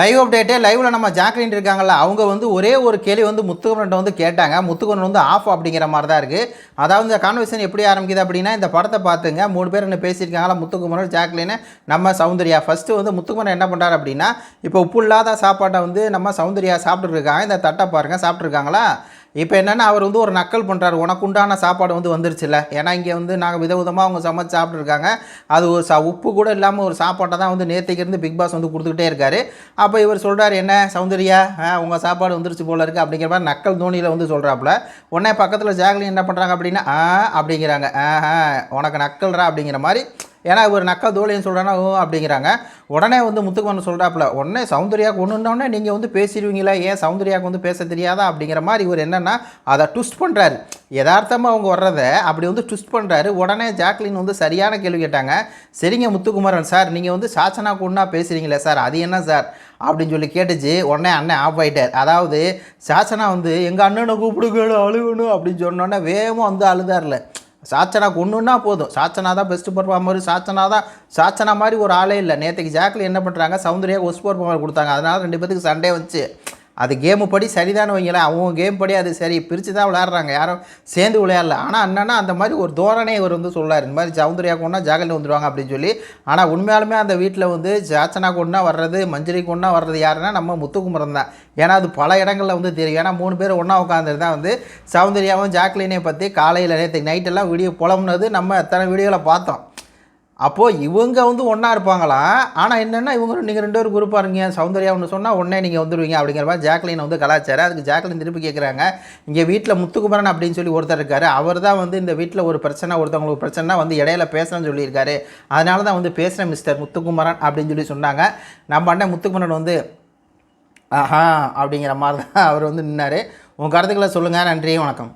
Live அப்டேட்டே லைவ்ல நம்ம Jacqueline இருக்காங்கல்ல அவங்க வந்து ஒரே ஒரு கேள்வி வந்து முத்துக்குமரன் வந்து கேட்டாங்க. முத்துக்குமரன் வந்து ஆஃப் அப்படிங்கிற மாதிரி தான் இருக்குது அதாவது இந்த கான்வர்சேஷன் எப்படி ஆரம்பிக்குது அப்படின்னா இந்த படத்தை பார்த்துங்க. மூணு பேர் என்ன பேசியிருக்காங்களா முத்துக்குமரன் ஜாக்லின் நம்ம சௌந்தர்யா. ஃபஸ்ட்டு வந்து முத்துக்குமரன் என்ன பண்ணுறாரு அப்படின்னா இப்போ உப்பு இல்லாத சாப்பாட்டை வந்து நம்ம சௌந்தர்யா சாப்பிட்டுருக்காங்க இந்த தட்டை பாருங்க சாப்பிட்ருக்காங்களா இப்போ என்னென்னா அவர் வந்து ஒரு நக்கல் பண்ணுறாரு உனக்கு உண்டான சாப்பாடு வந்து வந்துருச்சுல்ல. ஏன்னா இங்கே வந்து நாங்கள் விதவிதமாக அவங்க சமைச்சு சாப்பிட்ருக்காங்க அது ஒரு சா உப்பு கூட இல்லாமல் ஒரு சாப்பாட்டை தான் வந்து நேற்றுக்கிருந்து பிக் பாஸ் வந்து கொடுத்துக்கிட்டே இருக்காரு. அப்போ இவர் சொல்கிறார் என்ன சௌந்தர்யா? ஆ, உங்கள் சாப்பாடு வந்துருச்சு போல இருக்குது அப்படிங்கிற மாதிரி நக்கல் தோனியில் வந்து சொல்கிறாப்புல உடனே பக்கத்தில் ஜாக்லின் என்ன பண்ணுறாங்க அப்படின்னா ஆ அப்படிங்கிறாங்க. ஆஹா உனக்கு நக்கல்ரா அப்படிங்கிற மாதிரி ஏன்னா இவர் நக்கல் தோழின்னு சொல்கிறானா அப்படிங்கிறாங்க. உடனே வந்து முத்துக்குமன் சொல்கிறாப்புல உடனே சௌந்தர்யாவுக்கு ஒன்றுனோடனே நீங்கள் வந்து பேசிடுவீங்களா ஏன் சௌந்தர்யாவுக்கு வந்து பேச தெரியாதா? அப்படிங்கிற மாதிரி இவர் என்னென்னா அதை ட்விஸ்ட் பண்ணுறாரு யதார்த்தமாக அவங்க வர்றத அப்படி வந்து ட்விஸ்ட் பண்ணுறாரு உடனே ஜாக்லின் வந்து சரியான கேள்வி கேட்டாங்க. சரிங்க முத்துக்குமரன் சார் நீங்கள் வந்து சாச்சனா கொண்டா பேசுகிறீங்களே சார் அது என்ன சார்? அப்படின்னு சொல்லி கேட்டுச்சு. உடனே அண்ணன் ஆஃப் ஆகிட்டார் அதாவது சாச்சனா வந்து எங்கள் அண்ணனை கூப்பிடுக்கணும் அழுகணும் அப்படின்னு சொன்னோன்னே வேகமாக வந்து அழுதார்ல. சாச்சனா ஒன்றுன்னா போதும். சாச்சனா தான் பெஸ்ட் பர்ஃபார்மர் சாச்சனா தான் சாச்சனா மாதிரி ஒரு ஆளே இல்லை. நேற்றுக்கு ஜாக்கில் என்ன பண்ணுறாங்க சௌந்தர்யா ஒஸ்ட் பர்ஃபார்மர் கொடுத்தாங்க. அதனால் ரெண்டு பேத்துக்கு சண்டே வந்துச்சு. அது கேமு படி சரிதானு வைங்களேன். அவங்க கேம் படி அது சரி. பிரித்து தான் விளையாடுறாங்க. யாரும் சேர்ந்து விளையாடல. ஆனால் என்னன்னா அந்த மாதிரி ஒரு தோரணை இவர் வந்து சொல்லார் இந்த மாதிரி சவுந்தரியா கொண்டா ஜாகலில் வந்துடுவாங்க அப்படின்னு சொல்லி. ஆனால் உண்மையாலுமே அந்த வீட்டில் வந்து ஜாச்சனா கொண்டா வர்றது மஞ்சரி கொண்டா வர்றது யாருன்னா நம்ம முத்துக்குமரன் தான். ஏன்னா அது பல இடங்களில் வந்து தெரியும். ஏன்னா மூணு பேர் ஒன்றா உட்காந்துட்டு தான் வந்து சௌந்தர்யாவும் ஜாக்லினையும் பற்றி காலையில் நேற்று நைட்டெல்லாம் வீடியோ புலம்புனது நம்ம எத்தனை வீடியோவில் பார்த்தோம். அப்போது இவங்க வந்து ஒன்றா இருப்பாங்களாம் ஆனால் என்னென்னா இவங்க நீங்கள் ரெண்டு பேரும் குரூப்பாக இருங்க. சௌந்தர்யா ஒன்று சொன்னால் உடனே நீங்கள் வந்துடுவீங்க அப்படிங்கிற மாதிரி ஜாக்லின் வந்து கலாச்சாரம். அதுக்கு ஜாக்லின் திருப்பி கேட்குறாங்க இங்கே வீட்டில் முத்துக்குமரன் அப்படின்னு சொல்லி ஒருத்தர் இருக்கார். அவர் தான் வந்து இந்த வீட்டில் ஒரு பிரச்சனை ஒருத்தவங்களுக்கு பிரச்சனை வந்து இடையில பேசணும்னு சொல்லியிருக்காரு. அதனால தான் வந்து பேசுகிறேன் மிஸ்டர் முத்துக்குமரன் அப்படின்னு சொல்லி சொன்னாங்க. நம்ம அண்ணன் முத்துக்குமரன் வந்து ஆஹா அப்படிங்கிற மாதிரி தான் அவர் வந்து நின்னார். உங்கள் கருத்துக்களை சொல்லுங்கள் நன்றி வணக்கம்.